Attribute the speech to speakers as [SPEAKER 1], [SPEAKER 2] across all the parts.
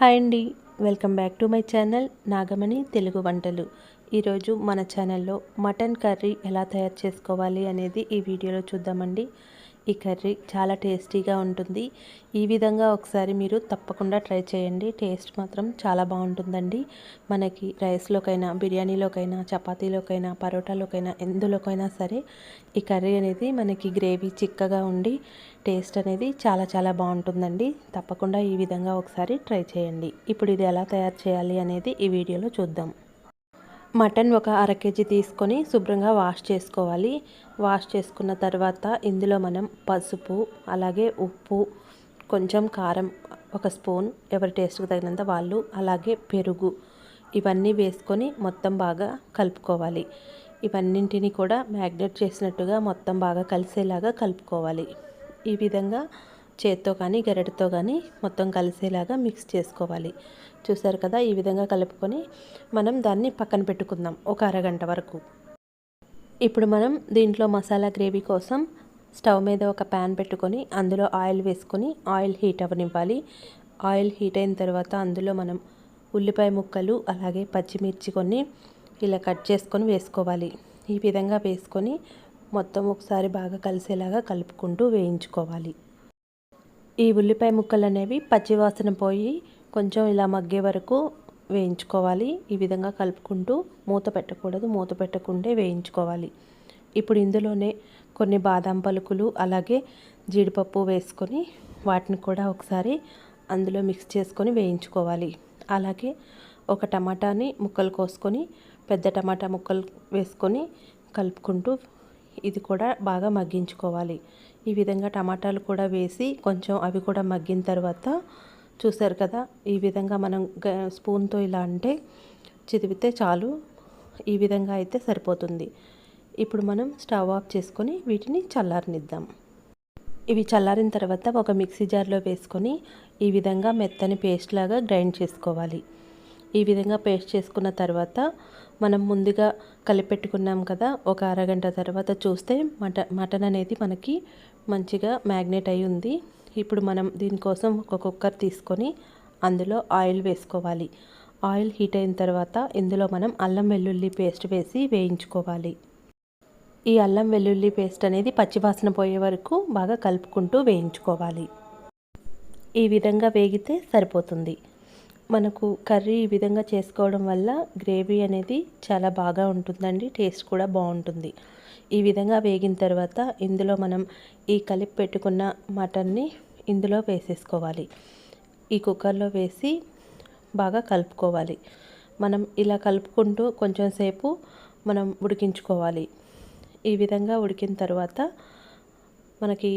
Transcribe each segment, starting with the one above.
[SPEAKER 1] Hi అండి. Welcome back to my channel Nagamani Telugu వంటలు. ఈరోజు మన ఛానల్లో మటన్ కర్రీ ఎలా తయారు చేసుకోవాలి అనేది ఈ వీడియోలో చూద్దామండి. ఈ కర్రీ చాలా టేస్టీగా ఉంటుంది. ఈ విధంగా ఒకసారి మీరు తప్పకుండా ట్రై చేయండి. టేస్ట్ మాత్రం చాలా బాగుంటుందండి. మనకి రైస్లోకైనా బిర్యానీలోకైనా చపాతీలోకైనా పరోటాలోకైనా ఎందులోకైనా సరే ఈ కర్రీ అనేది మనకి గ్రేవీ చిక్కగా ఉండి టేస్ట్ అనేది చాలా చాలా బాగుంటుందండి. తప్పకుండా ఈ విధంగా ఒకసారి ట్రై చేయండి. ఇప్పుడు ఇది ఎలా తయారు చేయాలి అనేది ఈ వీడియోలో చూద్దాం. మటన్ ఒక అర కేజీ తీసుకొని శుభ్రంగా వాష్ చేసుకోవాలి. వాష్ చేసుకున్న తర్వాత ఇందులో మనం పసుపు అలాగే ఉప్పు కొంచెం కారం ఒక స్పూన్ ఎవరి టేస్ట్కి తగినంత వాళ్ళు అలాగే పెరుగు ఇవన్నీ వేసుకొని మొత్తం బాగా కలుపుకోవాలి. ఇవన్నింటినీ కూడా మ్యాగ్నేట్ చేసినట్టుగా మొత్తం బాగా కలిసేలాగా కలుపుకోవాలి. ఈ విధంగా చేత్తో కానీ గెరటితో కానీ మొత్తం కలిసేలాగా మిక్స్ చేసుకోవాలి. చూసారు కదా ఈ విధంగా కలుపుకొని మనం దాన్ని పక్కన పెట్టుకుందాం ఒక అరగంట వరకు. ఇప్పుడు మనం దీంట్లో మసాలా గ్రేవీ కోసం స్టవ్ మీద ఒక ప్యాన్ పెట్టుకొని అందులో ఆయిల్ వేసుకొని ఆయిల్ హీట్ అవ్వనివ్వాలి. ఆయిల్ హీట్ అయిన తర్వాత అందులో మనం ఉల్లిపాయ ముక్కలు అలాగే పచ్చిమిర్చి కొన్ని ఇలా కట్ చేసుకొని వేసుకోవాలి. ఈ విధంగా వేసుకొని మొత్తం ఒకసారి బాగా కలిసేలాగా కలుపుకుంటూ వేయించుకోవాలి. ఈ ఉల్లిపాయ ముక్కలు అనేవి పచ్చివాసన పోయి కొంచెం ఇలా మగ్గే వరకు వేయించుకోవాలి. ఈ విధంగా కలుపుకుంటూ మూత పెట్టకూడదు. మూత పెట్టకుండా వేయించుకోవాలి. ఇప్పుడు ఇందులోనే కొన్ని బాదం పలుకులు అలాగే జీడిపప్పు వేసుకొని వాటిని కూడా ఒకసారి అందులో మిక్స్ చేసుకొని వేయించుకోవాలి. అలాగే ఒక టమాటాని ముక్కలు కోసుకొని పెద్ద టమాటా ముక్కలు వేసుకొని కలుపుకుంటూ ఇది కూడా బాగా మగ్గించుకోవాలి. ఈ విధంగా టమాటాలు కూడా వేసి కొంచెం అవి కూడా మగ్గిన తర్వాత చూసారు కదా ఈ విధంగా మనం స్పూన్తో ఇలా అంటే చిదివితే చాలు. ఈ విధంగా అయితే సరిపోతుంది. ఇప్పుడు మనం స్టవ్ ఆఫ్ చేసుకొని వీటిని చల్లారనిద్దాం. ఇవి చల్లారిన తర్వాత ఒక మిక్సీ జార్లో వేసుకొని ఈ విధంగా మెత్తని పేస్ట్ లాగా గ్రైండ్ చేసుకోవాలి. ఈ విధంగా పేస్ట్ చేసుకున్న తర్వాత మనం ముందుగా కలిపెట్టుకున్నాం కదా ఒక అరగంట తర్వాత చూస్తే మట మటన్ అనేది మనకి మంచిగా మ్యాగ్నేట్ అయి ఉంది. ఇప్పుడు మనం దీనికోసం ఒక కుక్కర్ తీసుకొని అందులో ఆయిల్ వేసుకోవాలి. ఆయిల్ హీట్ అయిన తర్వాత ఇందులో మనం అల్లం వెల్లుల్లి పేస్ట్ వేసి వేయించుకోవాలి. ఈ అల్లం వెల్లుల్లి పేస్ట్ అనేది పచ్చివాసన పోయే వరకు బాగా కలుపుకుంటూ వేయించుకోవాలి. ఈ విధంగా వేగితే సరిపోతుంది. మనకు కర్రీ ఈ విధంగా చేసుకోవడం వల్ల గ్రేవీ అనేది చాలా బాగా ఉంటుందండి టేస్ట్ కూడా బాగుంటుంది. ఈ విధంగా వేగిన తర్వాత ఇందులో మనం ఈ కలిపి పెట్టుకున్న మటన్ని ఇందులో వేసేసుకోవాలి. ఈ కుక్కర్లో వేసి బాగా కలుపుకోవాలి. మనం ఇలా కలుపుకుంటూ కొంచెం సేపు మనం ఉడికించుకోవాలి. ఈ విధంగా ఉడికిన తర్వాత మనకి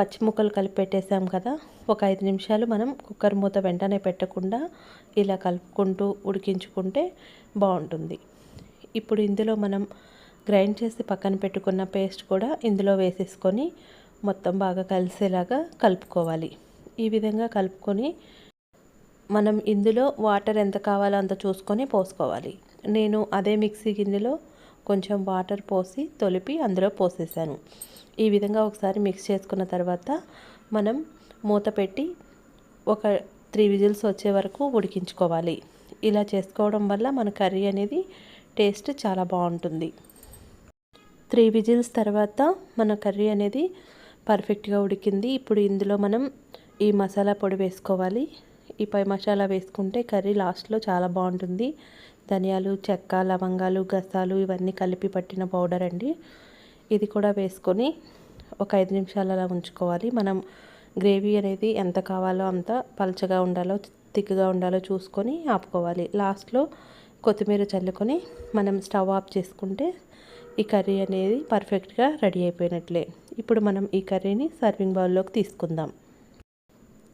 [SPEAKER 1] పచ్చి ముక్కలు కలిపి పెట్టేసాం కదా ఒక ఐదు నిమిషాలు మనం కుక్కర్ మూత వెంటనే పెట్టకుండా ఇలా కలుపుకుంటూ ఉడికించుకుంటే బాగుంటుంది. ఇప్పుడు ఇందులో మనం గ్రైండ్ చేసి పక్కన పెట్టుకున్న పేస్ట్ కూడా ఇందులో వేసేసుకొని మొత్తం బాగా కలిసేలాగా కలుపుకోవాలి. ఈ విధంగా కలుపుకొని మనం ఇందులో వాటర్ ఎంత కావాలో అంత చూసుకొని పోసుకోవాలి. నేను అదే మిక్సీ గిన్నెలో కొంచెం వాటర్ పోసి తొలిపి అందులో పోసేసాను. ఈ విధంగా ఒకసారి మిక్స్ చేసుకున్న తర్వాత మనం మూత పెట్టి ఒక త్రీ విజిల్స్ వచ్చే వరకు ఉడికించుకోవాలి. ఇలా చేసుకోవడం వల్ల మన కర్రీ అనేది టేస్ట్ చాలా బాగుంటుంది. త్రీ విజిల్స్ తర్వాత మన కర్రీ అనేది పర్ఫెక్ట్గా ఉడికింది. ఇప్పుడు ఇందులో మనం ఈ మసాలా పొడి వేసుకోవాలి. ఈ పై మసాలా వేసుకుంటే కర్రీ లాస్ట్లో చాలా బాగుంటుంది. ధనియాలు చెక్క లవంగాలు గసాలు ఇవన్నీ కలిపి పట్టిన పౌడర్ అండి. ఇది కూడా వేసుకొని ఒక ఐదు నిమిషాలు అలా ఉంచుకోవాలి. మనం గ్రేవీ అనేది ఎంత కావాలో అంత పలచగా ఉండాలో థిక్గా ఉండాలో చూసుకొని ఆపుకోవాలి. లాస్ట్లో కొత్తిమీర చల్లుకొని మనం స్టవ్ ఆఫ్ చేసుకుంటే ఈ కర్రీ అనేది పర్ఫెక్ట్గా రెడీ అయిపోయినట్లే. ఇప్పుడు మనం ఈ కర్రీని సర్వింగ్ బౌల్లోకి తీసుకుందాం.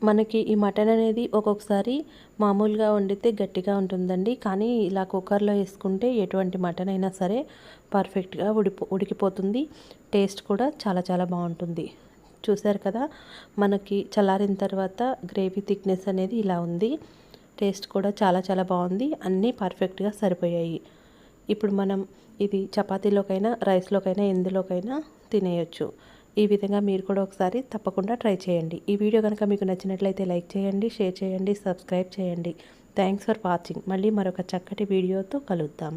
[SPEAKER 1] మనకి ఈ మటన్ అనేది ఒక్కొక్కసారి మామూలుగా వండితే గట్టిగా ఉంటుందండి. కానీ ఇలా కుక్కర్లో వేసుకుంటే ఎటువంటి మటన్ అయినా సరే పర్ఫెక్ట్గా ఉడిపో ఉడికిపోతుంది. టేస్ట్ కూడా చాలా చాలా బాగుంటుంది. చూసారు కదా మనకి చల్లారిన తర్వాత గ్రేవీ థిక్నెస్ అనేది ఇలా ఉంది. టేస్ట్ కూడా చాలా చాలా బాగుంది. అన్నీ పర్ఫెక్ట్గా సరిపోయాయి. ఇప్పుడు మనం ఇది చపాతీలోకైనా రైస్లోకైనా ఎందులోకైనా తినేయచ్చు. ఈ విధంగా మీరు కూడా ఒకసారి తప్పకుండా ట్రై చేయండి. ఈ వీడియో కనుక మీకు నచ్చినట్లయితే లైక్ చేయండి షేర్ చేయండి సబ్స్క్రైబ్ చేయండి. థ్యాంక్స్ ఫర్ వాచింగ్ మళ్ళీ మరొక చక్కటి వీడియోతో కలుద్దాం.